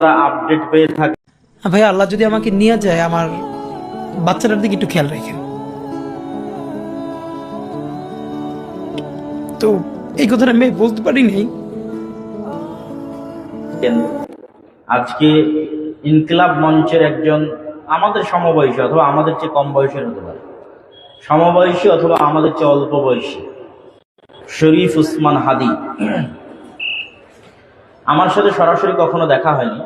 Update পেয়ে থাকে। ভাই আল্লাহ যদি আমাকে নিয়ে যায় আমার বাচ্চাটার দিকে একটু খেয়াল রাখেন তো এই কথাটা আমি বলতে পারি নাই। আজকে ইনকিলাব মঞ্চের একজন আমাদের সমবয়সী অথবা আমাদের চেয়ে কম বয়সের হতে পারে। সমবয়সী অথবা আমাদের চেয়ে অল্প বয়সী। শরীফ উসমান হাদি। আমার সাথে সরাসরি কখনো দেখা হয়নি।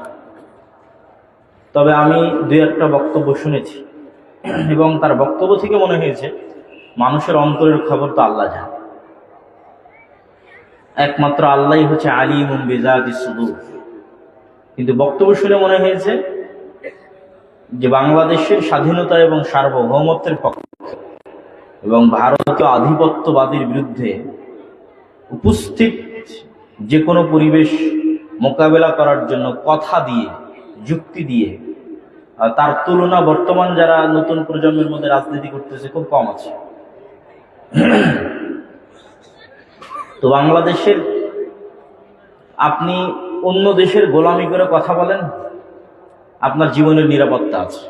তবে আমি দু একটা বক্তব্য শুনেছি। এবং তার বক্তব্য থেকে মনে হয়েছে, মানুষের অন্তরের খবর তো আল্লাহ জানে। একমাত্র আল্লাহই হচ্ছে আলিম বিজাদি সুদূর। কিন্তু বক্তব্য শুনে মনে হয়েছে যে বাংলাদেশের স্বাধীনতা এবং সার্বভৌমত্বের পক্ষে এবং ভারতীয় আধিপত্যবাদীর বিরুদ্ধে উপস্থিত যে কোনো পরিবেশ মোকাবেলা করার জন্য কথা দিয়ে, যুক্তি দিয়ে তার তুলনা বর্তমান যারা নতুন প্রজন্মের মধ্যে রাজনীতি করতেছে খুব কম আছে। তো বাংলাদেশের, আপনি অন্য দেশের গোলামি করে কথা বলেন, আপনার জীবনের নিরাপত্তা আছে।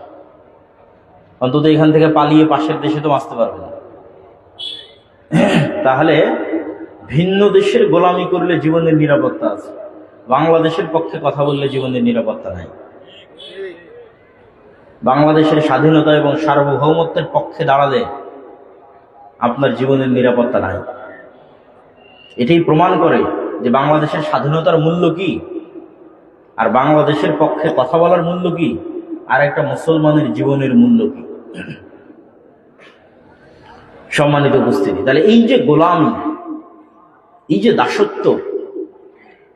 অন্তত এখান থেকে পালিয়ে পাশের দেশে তো বাঁচতে পারবে না। তাহলে ভিন্ন দেশের গোলামি করলে জীবনের নিরাপত্তা আছে। বাংলাদেশের পক্ষে কথা বললে জীবনের নিরাপত্তা নাই। বাংলাদেশের স্বাধীনতা এবং সার্বভৌমত্বের পক্ষে দাঁড়ালে আপনার জীবনের নিরাপত্তা নাই। এটাই প্রমাণ করে যে বাংলাদেশের স্বাধীনতার মূল্য কি, আর বাংলাদেশের পক্ষে কথা বলার মূল্য কি, আর একটা মুসলমানের জীবনের মূল্য কি। সম্মানিত উপস্থিতি, তাহলে এই যে গোলামি, এই যে দাসত্ব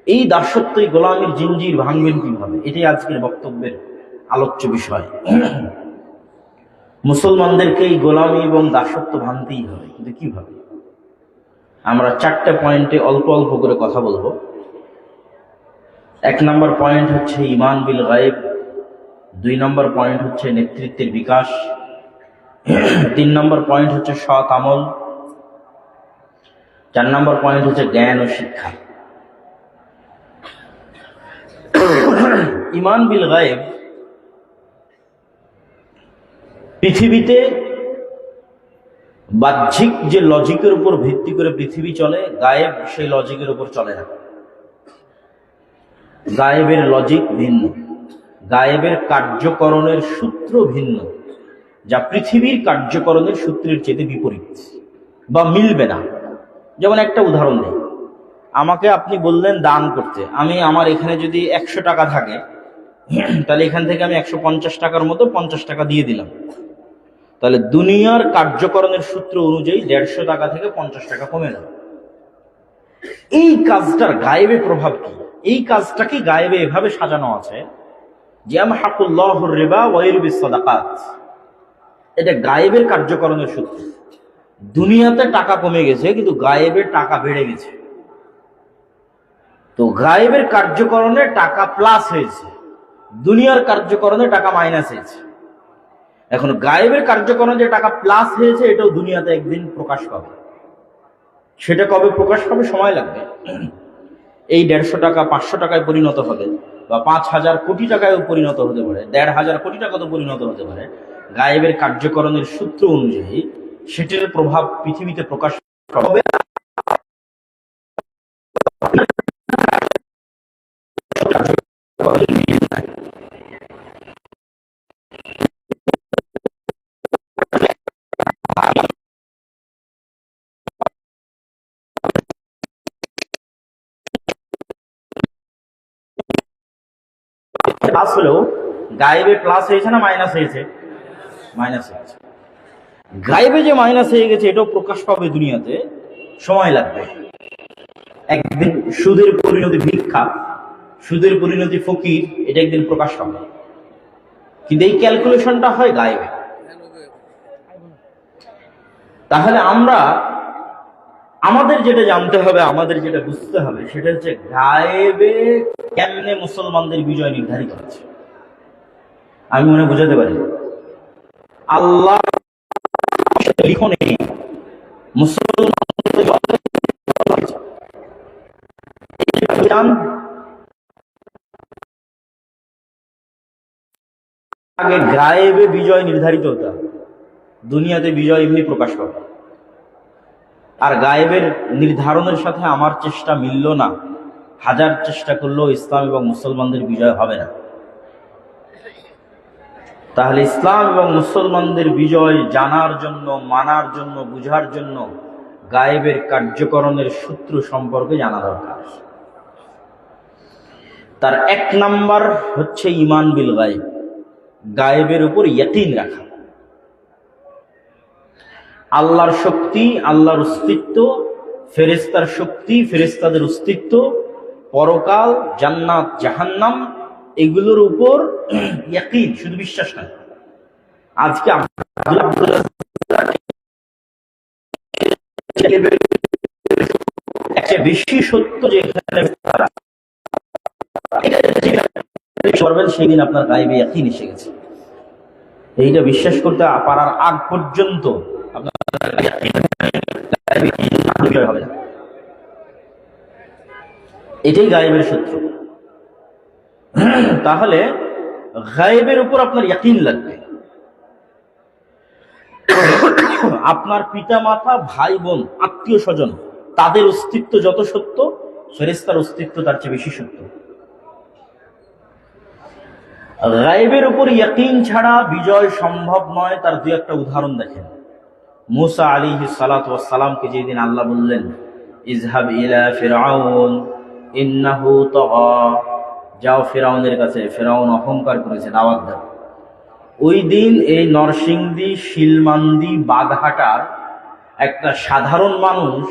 এই দাসত্ব এই গোলামির জিঞ্জির ভাঙবেন কীভাবে? এটাই আজকের বক্তব্যের আলোচ্য বিষয়। মুসলমানদেরকে এই গোলামি এবং দাসত্ব ভাঙতেই হবে। কিন্তু কীভাবে? আমরা চারটে পয়েন্টে অল্প অল্প করে কথা বলব। এক নম্বর পয়েন্ট হচ্ছে ইমান বিল গায়েব। দুই নম্বর পয়েন্ট হচ্ছে নেতৃত্বের বিকাশ। তিন নম্বর পয়েন্ট হচ্ছে সৎ আমল। চার নম্বর পয়েন্ট হচ্ছে জ্ঞান ও শিক্ষা। ইমান বিল গায়েব, পৃথিবীতে বাহ্যিক যে লজিকের উপর ভিত্তি করে পৃথিবী চলে, গায়েব সেই লজিকের উপর চলে না। গায়েবের লজিক ভিন্ন। গায়েবের কার্যকরণের সূত্র ভিন্ন, যা পৃথিবীর কার্যকরণের সূত্রের চেয়ে বিপরীত বা মিলবে না। যেমন একটা উদাহরণ নেই আমাকে আপনি বললেন দান করতে। আমি আমার এখানে যদি একশো টাকা থাকে, তাহলে এখান থেকে আমি একশো পঞ্চাশ টাকার মতো পঞ্চাশ টাকা দিয়ে দিলাম। তাহলে দুনিয়ার কার্যকরণের সূত্র অনুযায়ী দেড়শো টাকা থেকে পঞ্চাশ টাকা কমে গেল। এই কাজটার গায়েবে প্রভাব কি? এই কাজটাকে গায়েবে এভাবে সাজানো আছে? এটা গায়েবের কার্যকরণের সূত্র। দুনিয়াতে টাকা কমে গেছে, কিন্তু গায়েবের টাকা বেড়ে গেছে। তো গায়েবের কার্যকরণে টাকা প্লাস হয়েছে। দুনিয়ার কার্যকরণে টাকা মাইনাস হয়েছে। এখন গায়েবের কার্যকরণে যে টাকা প্লাস হয়েছে, এটাও দুনিয়াতে একদিন প্রকাশ পাবে। সেটা কবে প্রকাশ পাবে সময় লাগবে। এই দেড়শো টাকা, পাঁচশো টাকায় পরিণত হবে বা পাঁচ হাজার কোটি টাকায় পরিণত হতে পারে, দেড় হাজার কোটি টাকা তো পরিণত হতে পারে। গায়েবের কার্যকরণের সূত্র অনুযায়ী সেটার প্রভাব পৃথিবীতে প্রকাশ পাবে প্লাস হলেও গায়েবে প্লাস হয়েছে না মাইনাস হয়েছে? মাইনাস হয়েছে। গায়েবে যে মাইনাস হয়ে গেছে, এটাও প্রকাশ পাবে দুনিয়াতে। সময় লাগবে। একদিন সুদের পরিণতি ভিক্ষা, সুদের পরিণতি ফকির, এটা একদিন প্রকাশ পাবে। কিন্তু এই ক্যালকুলেশনটা হয় গায়েবে। তাহলে আমরা আমাদের যেটা জানতে হবে, আমাদের যেটা বুঝতে হবে, সেটা হচ্ছে গায়েবে কেমনে মুসলমানদের বিজয় নির্ধারিত হচ্ছে। আমি মনে বুঝাতে পারি? আল্লাহ লিখনে মুসলমান আগে গায়েবে বিজয় নির্ধারিত হতে, দুনিয়াতে বিজয় এমনি প্রকাশ পাবে আর গায়েবের নির্ধারণের সাথে আমার চেষ্টা মিলল না। হাজার চেষ্টা করলেও ইসলাম এবং মুসলমানদের বিজয় হবে না। তাহলে ইসলাম এবং মুসলমানদের বিজয় জানার জন্য, মানার জন্য, বুঝার জন্য গায়েবের কার্যকরণের সূত্র সম্পর্কে জানা দরকার। তার এক নাম্বার হচ্ছে ইমান বিল গায়েব। গায়েবের উপর ইয়াকিন রাখা। আল্লাহর শক্তি, আল্লাহর অস্তিত্ব ফেরেস্তার শক্তি ফেরেস্তাদের অস্তিত্ব, পরকাল, জান্নাত, জাহান্নাম, এগুলোর উপর ইয়াকিন, শুধু বিশ্বাস না আজকে বেশি সত্য যে এখানে করবেন সেই দিন আপনার গায়েবে ইয়াকিন এসে গেছে। এইটা বিশ্বাস করতে পারার আগ পর্যন্ত এটাই গায়েবের সূত্র। তাহলে গায়েবের উপর আপনার ইয়াকিন লাগবে। আপনার পিতা মাতা ভাই বোন আত্মীয় স্বজন তাদের অস্তিত্ব যত সত্য ফেরেস্তার অস্তিত্ব তার চেয়ে বেশি সত্য। গায়েবের উপর ইয়াকিন ছাড়া বিজয় সম্ভব নয়, তার দু একটা উদাহরণ দেখেন। মুসা আলী সালাতামকে যেদিন আল্লাহ বললেন ইজহাব ইলা ফিরাউন, ইন্নাহু যাও ফেরাউনের কাছে, ফেরাউন অহংকার করেছে, দাওয়াত দাও। ওই দিন এই নরসিংদী, শিলমান্দি বাঘহাটার একটা সাধারণ মানুষ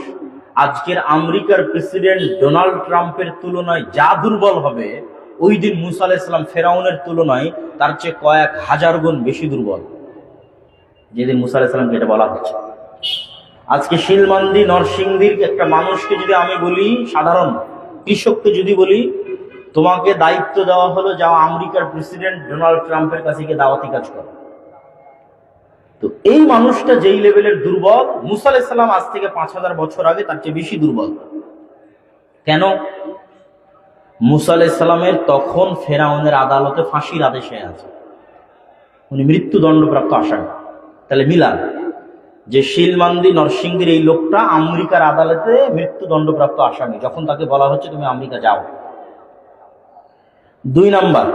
আজকের আমেরিকার প্রেসিডেন্ট ডোনাল্ড ট্রাম্পের তুলনায় যা দুর্বল হবে, ওই দিন মুসা আলাইসালাম ফেরাউনের তুলনায় তার চেয়ে কয়েক হাজার গুণ বেশি দুর্বল। যেদিন মুসা আলাইসালামকে এটা বলা হচ্ছে। আজকে শিলমান্দি, নরসিংদীর একটা মানুষকে যদি আমি বলি, সাধারণ কৃষককে যদি বলি, তোমাকে দায়িত্ব দেওয়া হলো যাও আমেরিকার প্রেসিডেন্ট ডোনাল্ড ট্রাম্পের কাছে গিয়ে দাওয়াতি কাজ করো। তো এই মানুষটা যেই লেভেলের দুর্বল, মুসা আলাইসাল্লাম আজ থেকে পাঁচ হাজার বছর আগে তার চেয়ে বেশি দুর্বল। কেন? মুসা আলাইসাল্লামের তখন ফেরাউনের আদালতে ফাঁসির আদেশে আছে। উনি মৃত্যুদণ্ডপ্রাপ্ত আসামি। তাহলে মিলান। যে শিলমান্দি নরসিংদীর এই লোকটা আমেরিকার আদালতে মৃত্যুদণ্ডপ্রাপ্ত আসামি। যখন তাকে বলা হচ্ছে, তুমি আমেরিকা যাও। দুই নাম্বার,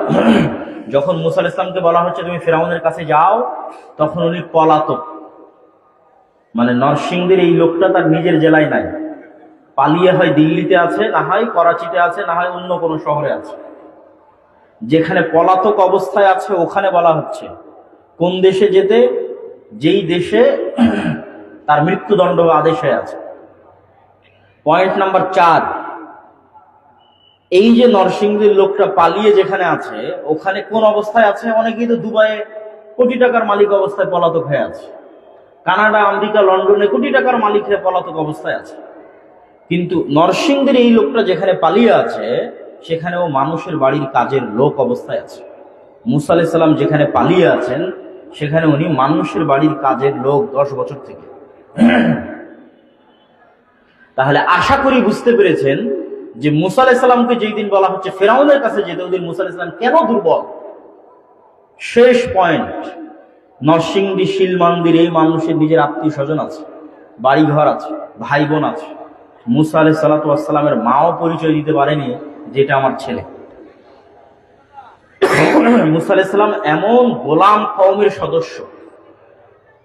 যখন মুসাল ইসলামকে বলা হচ্ছে, তুমি ফেরাউনের কাছে যাও, তখন উনি পলাতক। মানে নরসিংদীর এই লোকটা তার নিজের জেলায় নাই। পালিয়ে হয় দিল্লিতে আছে, না হয় করাচিতে আছে, না হয় অন্য কোনো শহরে আছে। যেখানে পলাতক অবস্থায় আছে, ওখানে বলা হচ্ছে, কোন দেশে যেতে যেই দেশে তার মৃত্যুদণ্ড আদেশ হয়ে আছে। পয়েন্ট নাম্বার চার, এই যে নরসিংদীর লোকটা পালিয়ে যেখানে আছে, ওখানে কোন অবস্থায় আছে? অনেকেই তো দুবাইয়ে কোটি টাকার মালিক অবস্থায় পলাতক হয়ে আছে। কানাডা, আমেরিকা, লন্ডনে কোটি টাকার মালিক হয়ে পলাতক অবস্থায় আছে। কিন্তু নরসিংদীর এই লোকটা যেখানে পালিয়ে আছে সেখানে ও মানুষের বাড়ির কাজের লোক অবস্থায় আছে। মুসা আলাইসাল্লাম যেখানে পালিয়ে আছেন সেখানে উনি মানুষের বাড়ির কাজের লোক দশ বছর থেকে। তাহলে আশা করি বুঝতে পেরেছেন যে মুসা আলাইসাল্লামকে যেই দিন বলা হচ্ছে, ফেরাউনের কাছে যেতে ওই দিন মুসা আলাইসাল্লাম কেন দুর্বল? শেষ পয়েন্ট নরসিংদী, শিলমান্দির এই মানুষের নিজের আত্মীয় স্বজন আছে, বাড়িঘর আছে ভাই বোন আছে। মুসা আলাই সাল্লাতামের মাও পরিচয় দিতে পারেনি, যেটা আমার ছেলে। মুসা আলাইসাল্লাম এমন গোলাম কওমের সদস্য,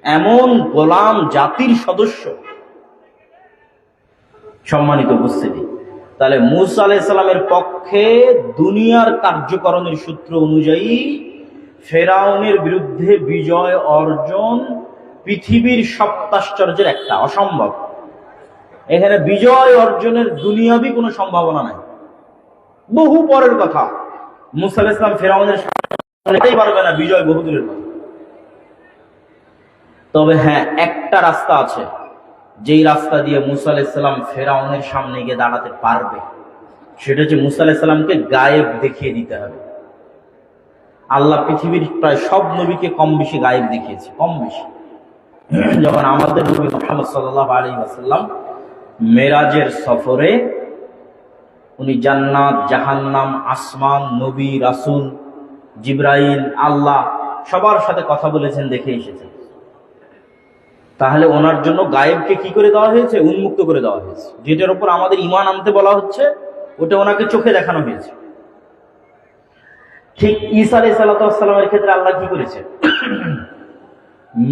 এমন গোলাম জাতির সদস্য। সম্মানিত উপস্থিতি, তাহলে মুসা আলাইসাল্লামের পক্ষে দুনিয়ার কার্যকরণের সূত্র অনুযায়ী ফেরাউনের বিরুদ্ধে বিজয় অর্জন পৃথিবীর সপ্তাশ্চর্যের একটা, অসম্ভব। এখানে বিজয় অর্জনের দুনিয়াবি কোনো সম্ভাবনা নাই। বহু পরের কথা। মুসা আলাইহিস ইসলাম ফেরাউনের সামনে পারবে না বিজয় বহু দূরের তবে হ্যাঁ একটা রাস্তা আছে, যেই রাস্তা দিয়ে মুসা আলাইসাল্লাম ফেরাউনের সামনে গিয়ে দাঁড়াতে পারবে, সেটা হচ্ছে মুসা আলাইসাল্লামকে গায়েব দেখিয়ে দিতে হবে। আল্লাহ পৃথিবীর প্রায় সব নবীকে কম বেশি গায়েব দেখিয়েছে, কম বেশি। যখন আমাদের নবী মোহাম্মদ সাল্লাহ আলী আসাল্লাম মেরাজের সফরে উনি জান্নাত, জাহান্নাম, আসমান, নবী, রাসুল, জিব্রাইল, আল্লাহ, সবার সাথে কথা বলেছেন, দেখে এসেছেন। তাহলে ওনার জন্য গায়েবকে কি করে দেওয়া হয়েছে? উন্মুক্ত করে দেওয়া হয়েছে। যেটার উপর আমাদের ইমান আনতে বলা হচ্ছে, ওটা ওনাকে চোখে দেখানো হয়েছে। ঠিক ঈসা আলাই সাল্লামের ক্ষেত্রে আল্লাহ কি করেছে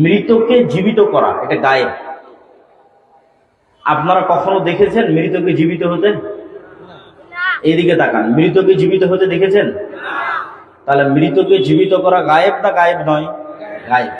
মৃতকে জীবিত করা, এটা গায়েব। আপনারা কখনো দেখেছেন মৃতকে জীবিত হতে? এইদিকে তাকান। মৃতকে জীবিত হতে দেখেছেন? তাহলে মৃতকে জীবিত করা গায়েব না গায়েব নয়? গায়েব।